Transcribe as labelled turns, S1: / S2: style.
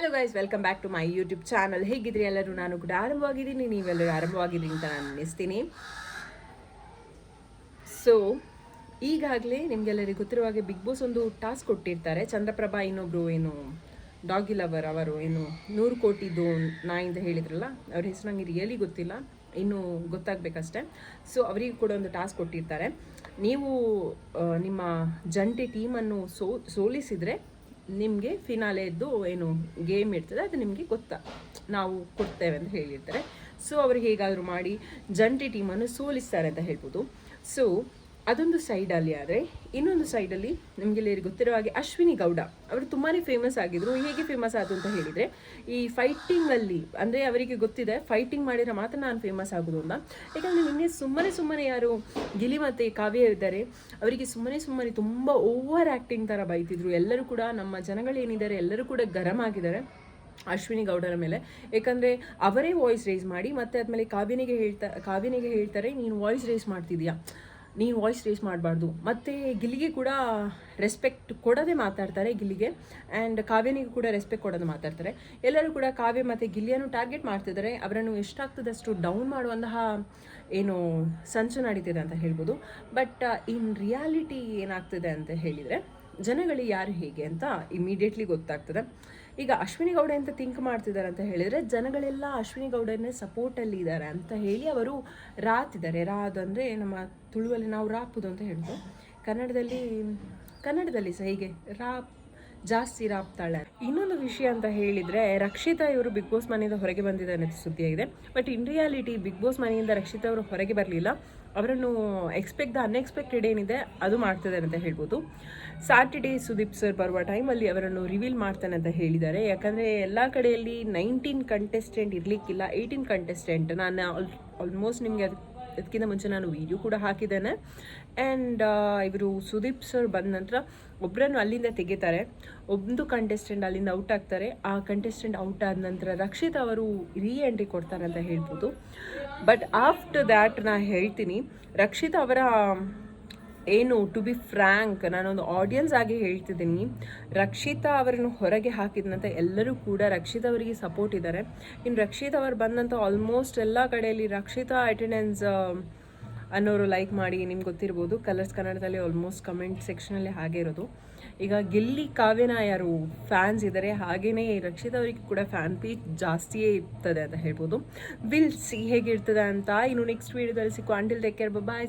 S1: Hello guys welcome back to my YouTube channel ಹೇಗಿದ್ರಿ ಎಲ್ಲರೂ? ನಾನು ಕೂಡ ಆರಂಭವಾಗಿದ್ದೀನಿ. ನೀವೆಲ್ಲರೂ ಆರಂಭವಾಗಿದ್ದೀನಿ ಅಂತ ನಾನು ಅನ್ನಿಸ್ತೀನಿ ಸೊ ಈಗಾಗಲೇ ನಿಮಗೆಲ್ಲರಿಗೂ ಗೊತ್ತಿರುವ ಹಾಗೆ ಬಿಗ್ ಬಾಸ್ ಒಂದು ಟಾಸ್ಕ್ ಕೊಟ್ಟಿರ್ತಾರೆ. ಚಂದ್ರಪ್ರಭಾ ಇನ್ನೊಬ್ರು ಏನು ಡಾಗಿ ಲವರ್ ಅವರು ಏನು, ನೂರು ಕೋಟಿದು ನಾಯಿ ಅಂತ ಹೇಳಿದ್ರಲ್ಲ, ಅವ್ರ ಹೆಸರು ನನಗೆ ರಿಯಲಿ ಗೊತ್ತಿಲ್ಲ. ಇನ್ನೂ ಗೊತ್ತಾಗಬೇಕಷ್ಟೆ. ಸೊ ಅವರಿಗೂ ಕೂಡ ಒಂದು ಟಾಸ್ಕ್ ಕೊಟ್ಟಿರ್ತಾರೆ. ನೀವು ನಿಮ್ಮ ಜಂಟಿ ಟೀಮನ್ನು ಸೋ, ಸೋಲಿಸಿದರೆ ನಿಮಗೆ ಫಿನಾಲೆದ್ದು ಏನು ಗೇಮ್ ಇರ್ತದೆ, ಅದು ನಿಮಗೆ ಗೊತ್ತಾ. ನಾವು ಕೊಡ್ತೇವೆ ಅಂತ ಹೇಳಿರ್ತಾರೆ. ಸೊ ಅವರು ಹೇಗಾದರೂ ಮಾಡಿ, ಜಂಟಿ ಟೀಮನ್ನು ಸೋಲಿಸ್ತಾರೆ ಅಂತ ಹೇಳ್ಬೋದು. ಸೊ ಅದೊಂದು ಸೈಡಲ್ಲಿ ಆದರೆ, ಇನ್ನೊಂದು ಸೈಡಲ್ಲಿ ನಿಮಗೆ ಗೊತ್ತಿರೋ ಹಾಗೆ ಅಶ್ವಿನಿ ಗೌಡ. ಅವರು ತುಂಬಾ ಫೇಮಸ್ ಆಗಿದ್ರು. ಹೇಗೆ ಫೇಮಸ್ ಆದ ಅಂತ ಹೇಳಿದರೆ, ಈ ಫೈಟಿಂಗಲ್ಲಿ ಅಂದರೆ ಅವರಿಗೆ ಗೊತ್ತಿದೆ ಫೈಟಿಂಗ್ ಮಾಡಿದ್ರೆ ಮಾತ್ರ ನಾನು ಫೇಮಸ್ ಆಗೋದು ಅಂತ. ಯಾಕಂದರೆ ನಿನ್ನೆ ಸುಮ್ಮನೆ ಸುಮ್ಮನೆ ಯಾರು ಗಿಲಿ ಮತ್ತು ಕಾವ್ಯ ಇದ್ದಾರೆ, ಅವರಿಗೆ ಸುಮ್ಮನೆ ಸುಮ್ಮನೆ ತುಂಬ ಓವರ್ ಆ್ಯಕ್ಟಿಂಗ್ ಥರ ಬೈತಿದ್ರು. ಎಲ್ಲರೂ ಕೂಡ ನಮ್ಮ ಜನಗಳೇನಿದ್ದಾರೆ ಎಲ್ಲರೂ ಕೂಡ ಗರಂ ಆಗಿದ್ದಾರೆ ಅಶ್ವಿನಿ ಗೌಡರ ಮೇಲೆ. ಏಕೆಂದರೆ ಅವರೇ ವಾಯ್ಸ್ ರೇಸ್ ಮಾಡಿ ಮತ್ತೆ ಆದಮೇಲೆ ಕಾವ್ಯನಿಗೆ ಹೇಳ್ತಾ, ಕಾವ್ಯನಿಗೆ ಹೇಳ್ತಾರೆ, ನೀನು ವಾಯ್ಸ್ ರೇಸ್ ಮಾಡ್ತಿದ್ಯಾ? ನೀನು ವಾಯ್ಸ್ ರೇಸ್ ಮಾಡಬಾರ್ದು. ಮತ್ತು ಗಿಲ್ಲಿಗೆ ಕೂಡ ರೆಸ್ಪೆಕ್ಟ್ ಕೊಡೋದೇ ಮಾತಾಡ್ತಾರೆ ಗಿಲ್ಲಿಗೆ. ಆ್ಯಂಡ್ ಕಾವ್ಯನಿಗೂ ಕೂಡ ರೆಸ್ಪೆಕ್ಟ್ ಕೊಡೋದು ಮಾತಾಡ್ತಾರೆ. ಎಲ್ಲರೂ ಕೂಡ ಕಾವ್ಯ ಮತ್ತು ಗಿಲ್ಲಿಯನ್ನು ಟಾರ್ಗೆಟ್ ಮಾಡ್ತಿದ್ದಾರೆ. ಅವರನ್ನು ಎಷ್ಟಾಗ್ತದಷ್ಟು ಡೌನ್ ಮಾಡುವಂತಹ ಏನು ಸಂಚು ನಡೀತಿದೆ ಅಂತ ಹೇಳ್ಬೋದು. ಬಟ್ ಇನ್ ರಿಯಾಲಿಟಿ ಏನಾಗ್ತಿದೆ ಅಂತ ಹೇಳಿದರೆ ಜನಗಳು ಯಾರು ಹೇಗೆ ಅಂತ ಇಮಿಡಿಯೇಟ್ಲಿ ಗೊತ್ತಾಗ್ತದೆ. ಈಗ ಅಶ್ವಿನಿ ಗೌಡ ಅಂತ ಥಿಂಕ್ ಮಾಡ್ತಿದ್ದಾರೆ ಅಂತ ಹೇಳಿದರೆ, ಜನಗಳೆಲ್ಲ ಅಶ್ವಿನಿ ಗೌಡನೇ ಸಪೋರ್ಟಲ್ಲಿ ಇದ್ದಾರೆ ಅಂತ ಹೇಳಿ ಅವರು ರಾತಿದ್ದಾರೆ. ರಾದ್ ಅಂದರೆ ನಮ್ಮ ತುಳುವಲ್ಲಿ ನಾವು ರಾಪುದು ಅಂತ ಹೇಳೋದು ಕನ್ನಡದಲ್ಲಿ ಕನ್ನಡದಲ್ಲಿ ಸಹ ಹೀಗೆ ರಾಪ್ ಜಾಸ್ತಿ ರಾಪ್ತಾಳೆ. ಇನ್ನೊಂದು ವಿಷಯ ಅಂತ ಹೇಳಿದ್ರೆ, ರಕ್ಷಿತಾ ಇವರು ಬಿಗ್ ಬಾಸ್ ಮನೆಯಿಂದ ಹೊರಗೆ ಬಂದಿದ್ದಾರೆ ಅಂತ ಸುದ್ದಿಯಾಗಿದೆ but in reality Bigg Boss ಮನೆಯಿಂದ ರಕ್ಷಿತಾ ಅವರು ಹೊರಗೆ ಬರಲಿಲ್ಲ. ಅವರನ್ನು ಎಕ್ಸ್ಪೆಕ್ಟ್ ದ ಅನ್ಎಕ್ಸ್ಪೆಕ್ಟೆಡ್ ಏನಿದೆ, ಅದು ಮಾಡ್ತಿದ್ದಾರೆ ಅಂತ ಹೇಳ್ಬೋದು. ಸ್ಯಾಟರ್ಡೇ ಸುದೀಪ್ ಸರ್ ಬರುವ ಟೈಮಲ್ಲಿ ಅವರನ್ನು ರಿವೀಲ್ ಮಾಡ್ತಾನೆ ಅಂತ ಹೇಳಿದ್ದಾರೆ. ಯಾಕಂದರೆ ಎಲ್ಲ ಕಡೆಯಲ್ಲಿ ನೈನ್ಟೀನ್ ಕಂಟೆಸ್ಟೆಂಟ್ ಇರಲಿಕ್ಕಿಲ್ಲ ಏಯ್ಟೀನ್ ಕಂಟೆಸ್ಟೆಂಟ್ ನಾನು ಆಲ್ಮೋಸ್ಟ್ ನಿಮಗೆ ಅದು ಅದಕ್ಕಿಂತ ಮುಂಚೆ ನಾನು ವಿಡಿಯೋ ಕೂಡ ಹಾಕಿದ್ದೇನೆ. ಆ್ಯಂಡ್ ಇವರು ಸುದೀಪ್ ಸರ್ ಬಂದ ನಂತರ ಒಬ್ಬರನ್ನು ಅಲ್ಲಿಂದ ತೆಗಿತಾರೆ. ಒಂದು ಕಂಟೆಸ್ಟೆಂಟ್ ಅಲ್ಲಿಂದ ಔಟ್ ಆಗ್ತಾರೆ. ಆ ಕಂಟೆಸ್ಟೆಂಟ್ ಔಟ್ ಆದ ನಂತರ ರಕ್ಷಿತ್ ಅವರು ರೀ ಎಂಟ್ರಿ ಕೊಡ್ತಾರೆ ಅಂತ ಹೇಳ್ಬೋದು. ಬಟ್ ಆಫ್ಟರ್ ದ್ಯಾಟ್ ನಾನು ಹೇಳ್ತೀನಿ, ರಕ್ಷಿತ್ ಅವರ ಏನು ಟು ಬಿ ಫ್ರ್ಯಾಂಕ್ ನಾನೊಂದು ಆಡಿಯನ್ಸ್ ಆಗಿ ಹೇಳ್ತಿದ್ದೀನಿ. ರಕ್ಷಿತಾ ಅವರನ್ನು ಹೊರಗೆ ಹಾಕಿದಂತ ಎಲ್ಲರೂ ಕೂಡ ರಕ್ಷಿತ ಅವರಿಗೆ ಸಪೋರ್ಟ್ ಇದ್ದಾರೆ. ಇನ್ನು ರಕ್ಷಿತ್ ಅವರು ಬಂದಂಥ ಆಲ್ಮೋಸ್ಟ್ ಎಲ್ಲ ಕಡೆಯಲ್ಲಿ ರಕ್ಷಿತಾ ಅಟೆಂಡೆನ್ಸ್ ಅನ್ನೋರು ಲೈಕ್ ಮಾಡಿ ನಿಮ್ಗೆ ಗೊತ್ತಿರ್ಬೋದು. ಕಲರ್ಸ್ ಕನ್ನಡದಲ್ಲಿ ಆಲ್ಮೋಸ್ಟ್ ಕಮೆಂಟ್ ಸೆಕ್ಷನಲ್ಲಿ ಹಾಗೆ ಇರೋದು. ಈಗ ಗೆಲ್ಲಿ ಕಾವ್ಯನ ಯಾರು ಫ್ಯಾನ್ಸ್ ಇದ್ದಾರೆ ಹಾಗೆಯೇ ರಕ್ಷಿತ ಅವರಿಗೆ ಕೂಡ ಫ್ಯಾನ್ ಪೀಚ್ ಜಾಸ್ತಿಯೇ ಇರ್ತದೆ ಅಂತ ಹೇಳ್ಬೋದು. ವಿಲ್ ಸಿ ಹೇಗಿರ್ತದೆ ಅಂತ ಇನ್ನು ನೆಕ್ಸ್ಟ್ ವೀಡಿಯೋದಲ್ಲಿ ಸಿಕ್ಕು ಅಂಟಿಲ್ ಟೇಕ್ ಕೇರ್ ಬಾಯ್